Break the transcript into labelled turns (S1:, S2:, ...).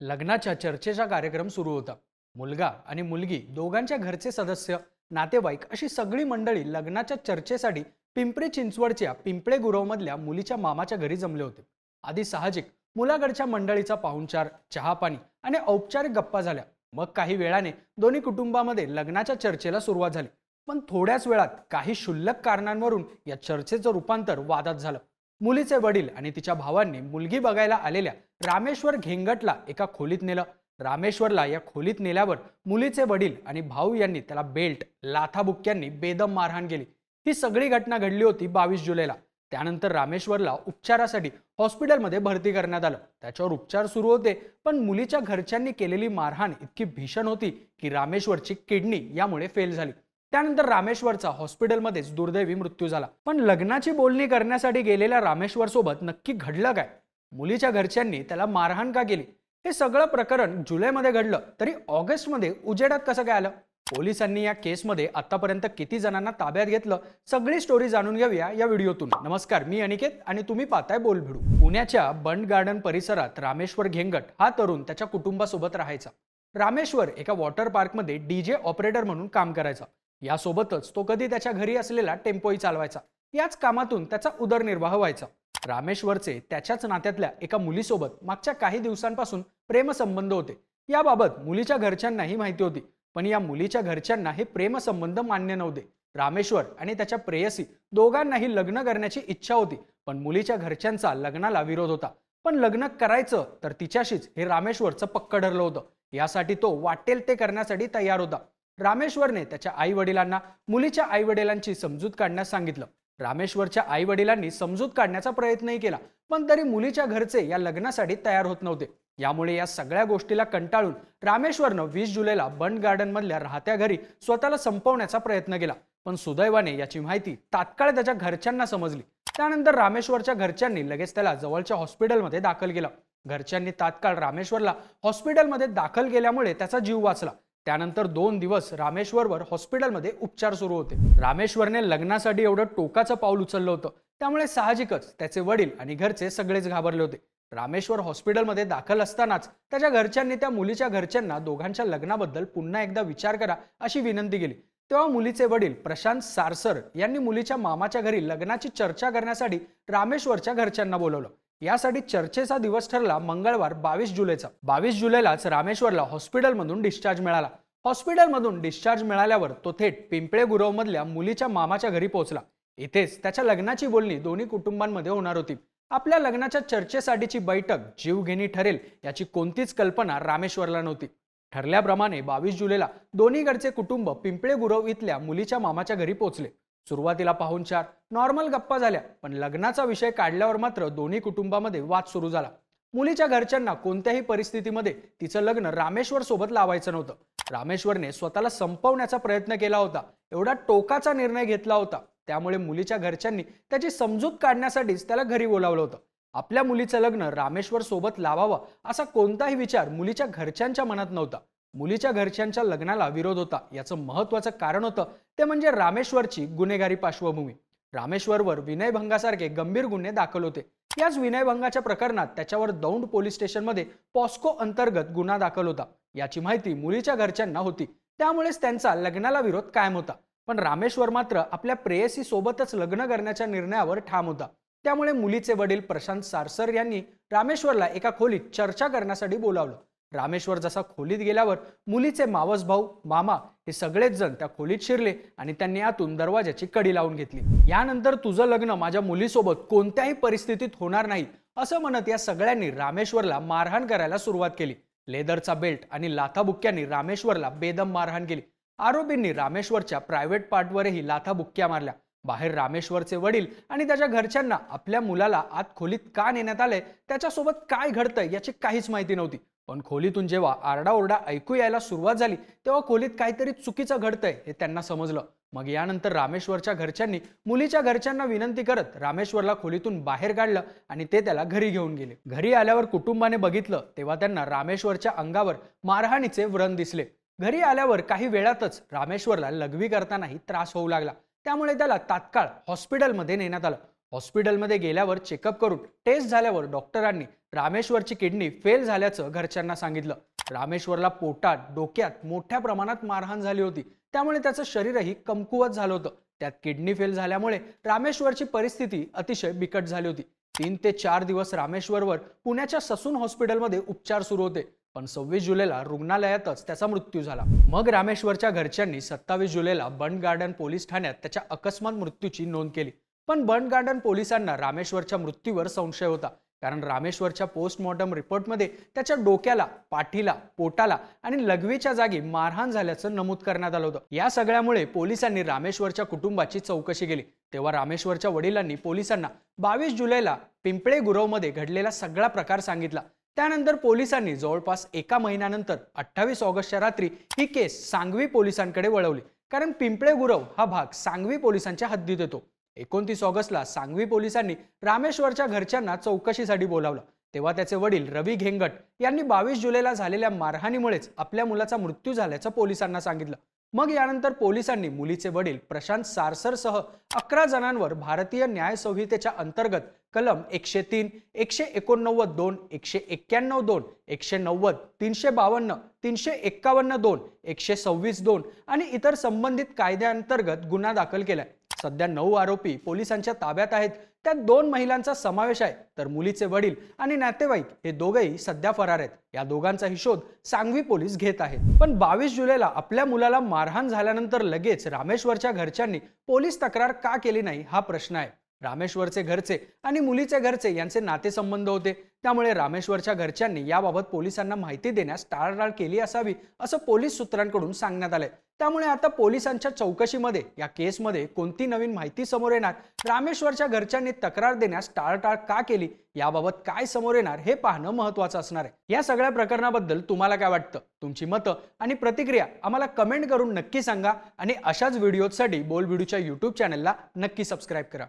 S1: लग्नाच्या चर्चेचा कार्यक्रम सुरू होता. मुलगा आणि मुलगी दोघांच्या घरचे सदस्य नातेवाईक अशी सगळी मंडळी लग्नाच्या चर्चेसाठी पिंपरी चिंचवडच्या पिंपळे गुरवमधल्या मुलीच्या मामाच्या घरी जमले होते. आधी साहजिक मुलाकडच्या मंडळीचा पाहुणचार चहापाणी आणि औपचारिक गप्पा झाल्या. मग काही वेळाने दोन्ही कुटुंबामध्ये लग्नाच्या चर्चेला सुरुवात झाली. पण थोड्याच वेळात काही क्षुल्लक कारणांवरून या चर्चेचं रूपांतर वादात झालं. मुलीचे वडील आणि तिच्या भावांनी मुलगी बघायला आलेल्या रामेश्वर घेंगटला एका खोलीत नेलं. रामेश्वरला या खोलीत नेल्यावर मुलीचे वडील आणि भाऊ यांनी त्याला बेल्ट लाथाबुक्क्यांनी बेदम मारहाण केली. ही सगळी घटना घडली होती बावीस जुलैला. त्यानंतर रामेश्वरला उपचारासाठी हॉस्पिटलमध्ये भरती करण्यात आलं. त्याच्यावर उपचार सुरू होते पण मुलीच्या घरच्यांनी केलेली मारहाण इतकी भीषण होती की रामेश्वरची किडनी यामुळे फेल झाली. त्यानंतर रामेश्वरचा हॉस्पिटलमध्येच दुर्दैवी मृत्यू झाला. पण लग्नाची बोलणी करण्यासाठी गेलेल्या रामेश्वर सोबत नक्की घडलं काय? मुलीच्या घरच्यांनी त्याला मारहाण का केली? हे सगळं प्रकरण जुलैमध्ये घडलं. तरी ऑगस्टमध्ये उजेडात कसं काय आलं? पोलिसांनी या केसमध्ये आतापर्यंत किती जणांना ताब्यात घेतलं? सगळी स्टोरी जाणून घेऊया या व्हिडिओतून. नमस्कार मी अनिकेत आणि तुम्ही पाहताय बोल भिडू पुण्याच्या बंड गार्डन परिसरात रामेश्वर घेंगट हा तरुण त्याच्या कुटुंबासोबत राहायचा. रामेश्वर एका वॉटर पार्कमध्ये डीजे ऑपरेटर म्हणून काम करायचा. यासोबतच तो कधी त्याच्या घरी असलेला टेम्पोही चालवायचा. याच कामातून त्याचा उदरनिर्वाह व्हायचा. रामेश्वरचे त्याच्याच नात्यातल्या एका मुलीसोबत मागच्या काही दिवसांपासून प्रेमसंबंध होते. याबाबत मुलीच्या घरच्यांनाही माहिती होती पण या मुलीच्या घरच्यांना हे प्रेमसंबंध मान्य नव्हते. रामेश्वर आणि त्याच्या प्रेयसी दोघांनाही लग्न करण्याची इच्छा होती पण मुलीच्या घरच्यांचा लग्नाला विरोध होता. पण लग्न करायचं तर तिच्याशीच हे रामेश्वरचं पक्क ठरलं होतं. यासाठी तो वाटेल ते करण्यासाठी तयार होता. रामेश्वरने त्याच्या आई वडिलांना मुलीच्या आई वडिलांची समजूत काढण्यास सांगितलं. रामेश्वरच्या आई वडिलांनी समजूत काढण्याचा प्रयत्नही केला पण तरी मुलीच्या घरचे या लग्नासाठी तयार होत नव्हते. यामुळे या सगळ्या गोष्टीला कंटाळून रामेश्वरनं वीस जुलैला बंड गार्डन मधल्या राहत्या घरी स्वतःला संपवण्याचा प्रयत्न केला. पण सुदैवाने याची माहिती तात्काळ त्याच्या घरच्यांना समजली. त्यानंतर रामेश्वरच्या घरच्यांनी लगेच त्याला जवळच्या हॉस्पिटलमध्ये दाखल केलं. घरच्यांनी तात्काळ रामेश्वरला हॉस्पिटलमध्ये दाखल केल्यामुळे त्याचा जीव वाचला. त्यानंतर दोन दिवस रामेश्वरवर हॉस्पिटलमध्ये उपचार सुरू होते. रामेश्वरने लग्नासाठी एवढं टोकाचं पाऊल उचललं होतं. त्यामुळे साहजिकच त्याचे वडील आणि घरचे सगळेच घाबरले होते. रामेश्वर हॉस्पिटलमध्ये दाखल असतानाच त्याच्या घरच्यांनी त्या मुलीच्या घरच्यांना दोघांच्या लग्नाबद्दल पुन्हा एकदा विचार करा अशी विनंती केली. तेव्हा मुलीचे वडील प्रशांत सारसर यांनी मुलीच्या मामाच्या घरी लग्नाची चर्चा करण्यासाठी रामेश्वरच्या घरच्यांना बोलवलं. यासाठी चर्चेचा दिवस ठरला मंगळवार बावीस जुलैचा. बावीस जुलैलाच रामेश्वरला हॉस्पिटलमधून डिस्चार्ज मिळाला. हॉस्पिटलमधून डिस्चार्ज मिळाल्यावर तो थेट पिंपळे गुरवमधल्या मुलीच्या मामाच्या घरी पोहोचला. इथेच त्याच्या लग्नाची बोलणी दोन्ही कुटुंबांमध्ये होणार होती. आपल्या लग्नाच्या चर्चेसाठीची बैठक जीवघेणी ठरेल याची कोणतीच कल्पना रामेश्वरला नव्हती. ठरल्याप्रमाणे बावीस जुलैला दोन्हीकडचे कुटुंब पिंपळे गुरव इथल्या मुलीच्या मामाच्या घरी पोहोचले. सुरुवातीला पाहुणचार नॉर्मल गप्पा झाल्या पण लग्नाचा विषय काढल्यावर मात्र दोन्ही कुटुंबामध्ये वाद सुरू झाला. मुलीच्या घरच्यांना कोणत्याही परिस्थितीमध्ये तिचं लग्न रामेश्वर सोबत लावायचं नव्हतं. रामेश्वरने स्वतःला संपवण्याचा प्रयत्न केला होता. एवढा टोकाचा निर्णय घेतला होता. त्यामुळे मुलीच्या घरच्यांनी त्याची समजूत काढण्यासाठीच त्याला घरी बोलावलं होतं. आपल्या मुलीचं लग्न रामेश्वर सोबत लावावं असा कोणताही विचार मुलीच्या घरच्यांच्या मनात नव्हता. मुलीच्या घरच्यांच्या लग्नाला विरोध होता. याचं महत्वाचं कारण होतं. ते म्हणजे रामेश्वरची गुन्हेगारी पार्श्वभूमी. रामेश्वरवर विनयभंगासारखे गंभीर गुन्हे दाखल होते. याच विनयभंगाच्या प्रकरणात त्याच्यावर दौंड पोलीस स्टेशनमध्ये पॉस्को अंतर्गत गुन्हा दाखल होता. याची माहिती मुलीच्या घरच्यांना होती. त्यामुळेच त्यांचा लग्नाला विरोध कायम होता. पण रामेश्वर मात्र आपल्या प्रेयसी सोबतच लग्न करण्याच्या निर्णयावर ठाम होता. त्यामुळे मुलीचे वडील प्रशांत सारसर यांनी रामेश्वरला एका खोलीत चर्चा करण्यासाठी बोलावलं. रामेश्वर जसा खोलीत गेल्यावर मुलीचे मावस भाऊ मामा हे सगळेच जण त्या खोलीत शिरले आणि त्यांनी आतून दरवाजाची कडी लावून घेतली. यानंतर तुझं लग्न माझ्या मुलीसोबत कोणत्याही परिस्थितीत होणार नाही असं म्हणत या सगळ्यांनी रामेश्वरला मारहाण करायला सुरुवात केली. लेदरचा बेल्ट आणि लाथाबुक्क्यांनी रामेश्वरला बेदम मारहाण केली. आरोपींनी रामेश्वरच्या प्रायव्हेट पार्टवरही लाथाबुक्क्या मारल्या. बाहेर रामेश्वरचे वडील आणि त्याच्या घरच्यांना आपल्या मुलाला आत खोलीत का नेण्यात आलंय त्याच्यासोबत काय घडतंय याची काहीच माहिती नव्हती. पण खोलीतून जेव्हा आरडाओरडा ऐकू यायला सुरुवात झाली तेव्हा खोलीत काहीतरी चुकीचं घडतंय हे त्यांना समजलं. मग यानंतर रामेश्वरच्या घरच्यांनी मुलीच्या घरच्यांना विनंती करत रामेश्वरला खोलीतून बाहेर काढलं आणि ते त्याला घरी घेऊन गेले. घरी आल्यावर कुटुंबाने बघितलं तेव्हा त्यांना रामेश्वरच्या अंगावर मारहाणीचे व्रण दिसले. घरी आल्यावर काही वेळातच रामेश्वरला लघवी करतानाही त्रास होऊ लागला. त्यामुळे त्याला तात्काळ हॉस्पिटलमध्ये नेण्यात आलं. हॉस्पिटलमध्ये गेल्यावर चेकअप करून टेस्ट झाल्यावर डॉक्टरांनी रामेश्वरची किडनी फेल झाल्याचं घरच्यांना सांगितलं. रामेश्वरला पोटात डोक्यात मोठ्या प्रमाणात मारहाण झाली होती. त्यामुळे त्याचं शरीरही कमकुवत झालं होतं. त्यात किडनी फेल झाल्यामुळे रामेश्वरची परिस्थिती अतिशय बिकट झाली होती. तीन ते चार दिवस रामेश्वरवर पुण्याच्या ससून हॉस्पिटलमध्ये उपचार सुरू होते. पण सव्वीस जुलैला रुग्णालयातच त्याचा मृत्यू झाला. मग रामेश्वरच्या घरच्यांनी सत्तावीस जुलैला बंड गार्डन पोलीस ठाण्यात त्याच्या अकस्मात मृत्यूची नोंद केली. पण बर्न गार्डन पोलिसांना रामेश्वरच्या मृत्यूवर संशय होता. कारण रामेश्वरच्या पोस्टमॉर्टम रिपोर्टमध्ये त्याच्या डोक्याला पाठीला पोटाला आणि लघवीच्या जागी मारहाण झाल्याचं नमूद करण्यात आलं होतं. या सगळ्यामुळे पोलिसांनी रामेश्वरच्या कुटुंबाची चौकशी केली. तेव्हा रामेश्वरच्या वडिलांनी पोलिसांना बावीस जुलैला पिंपळे गुरवमध्ये घडलेला सगळा प्रकार सांगितला. त्यानंतर पोलिसांनी जवळपास एका महिन्यानंतर अठ्ठावीस ऑगस्टच्या रात्री ही केस सांगवी पोलिसांकडे वळवली. कारण पिंपळे गुरव हा भाग सांगवी पोलिसांच्या हद्दीत येतो. एकोणतीस ऑगस्टला सांगवी पोलिसांनी रामेश्वरच्या घरच्यांना चौकशीसाठी बोलावलं. तेव्हा त्याचे वडील रवी घेंगट यांनी बावीस जुलैला झालेल्या मारहाणीमुळेच आपल्या मुलाचा मृत्यू झाल्याचं पोलिसांना सांगितलं. मग यानंतर पोलिसांनी मुलीचे वडील प्रशांत सारसरसह अकरा जणांवर भारतीय न्याय संहितेच्या अंतर्गत कलम एकशे तीन एकशे एकोणनव्वद दोन एकशे एक्क्याण्णव दोन एकशे नव्वद तीनशे बावन्न तीनशे एक्कावन्न दोन एकशे सव्वीस दोन आणि इतर संबंधित कायद्याअंतर्गत गुन्हा दाखल केलाय. सध्या नऊ आरोपी पोलिसांच्या ताब्यात आहेत. त्यात दोन महिलांचा समावेश आहे तर मुलीचे वडील आणि नातेवाईक हे दोघेही सध्या फरार आहेत. या दोघांचाही शोध सांगवी पोलीस घेत आहेत. पण बावीस जुलैला आपल्या मुलाला मारहाण झाल्यानंतर लगेच रामेश्वरच्या घरच्यांनी पोलीस तक्रार का केली नाही हा प्रश्न आहे. रामेश्वरचे घरचे आणि मुलीचे घरचे यांचे नातेसंबंध होते. त्यामुळे रामेश्वरच्या घरच्यांनी याबाबत पोलिसांना माहिती देण्यास टाळाटाळ केली असावी असं पोलीस सूत्रांकडून सांगण्यात आलंय. त्यामुळे आता पोलिसांच्या चौकशीमध्ये या केसमध्ये कोणती नवीन माहिती समोर येणार? रामेश्वरच्या घरच्यांनी तक्रार देण्यास टाळाटाळ का केली? याबाबत काय समोर येणार? हे पाहणं महत्वाचं असणार आहे. या सगळ्या प्रकरणाबद्दल तुम्हाला काय वाटतं? तुमची मतं आणि प्रतिक्रिया आम्हाला कमेंट करून नक्की सांगा आणि अशाच व्हिडिओसाठी बोल व्हिडिओच्या युट्यूब चॅनलला नक्की सबस्क्राईब करा.